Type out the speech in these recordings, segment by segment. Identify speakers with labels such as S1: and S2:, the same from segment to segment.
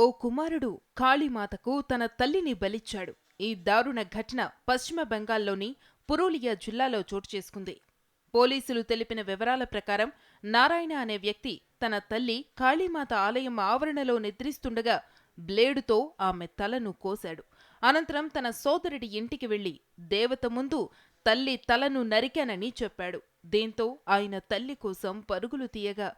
S1: ఓ కుమారుడు కాళీమాతకు తన తల్లిని బలిచ్చాడు. ఈ దారుణ ఘటన పశ్చిమ బెంగాల్లోని పురూలియా జిల్లాలో చోటు చేసుకుంది. పోలీసులు తెలిపిన వివరాల ప్రకారం నారాయణ అనే వ్యక్తి తన తల్లి కాళీమాత ఆలయం ఆవరణలో నిద్రిస్తుండగా బ్లేడుతో ఆమె తలను కోశాడు. అనంతరం తన సోదరుడి ఇంటికి వెళ్ళి దేవత ముందు తల్లి తలను నరికానని చెప్పాడు. దీంతో ఆయన తల్లి కోసం పరుగులు తీయగా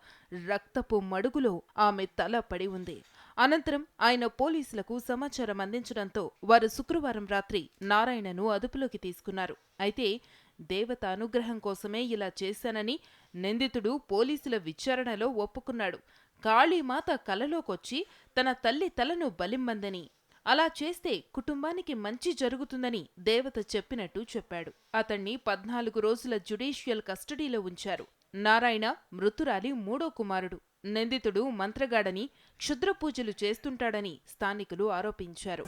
S1: రక్తపు మడుగులో ఆమె తల పడి ఉంది. అనంతరం ఆయన పోలీసులకు సమాచారం అందించడంతో వారు శుక్రవారం రాత్రి నారాయణను అదుపులోకి తీసుకున్నారు. అయితే దేవత అనుగ్రహం కోసమే ఇలా చేశానని నిందితుడు పోలీసుల విచారణలో ఒప్పుకున్నాడు. కాళీమాత కలలోకొచ్చి తన తల్లి తలను బలిమ్మందని అలా చేస్తే కుటుంబానికి మంచి జరుగుతుందని దేవత చెప్పినట్టు చెప్పాడు. అతన్ని పద్నాలుగు రోజుల జ్యుడీషియల్ కస్టడీలో ఉంచారు. నారాయణ మృతురాలి మూడో కుమారుడు. నిందితుడు మంత్రగాడని క్షుద్ర పూజలు చేస్తుంటాడని స్థానికులు ఆరోపించారు.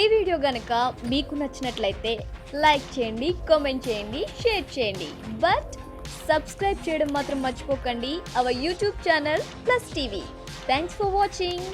S2: ఈ వీడియో గనక మీకు నచ్చినట్లయితే లైక్ చేయండి కామెంట్ చేయండి షేర్ చేయండి. బట్ సబ్స్క్రైబ్ చేయడం మాత్రం మర్చిపోకండి. Our YouTube channel plus TV. Thanks for watching.